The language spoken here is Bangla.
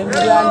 ইমরান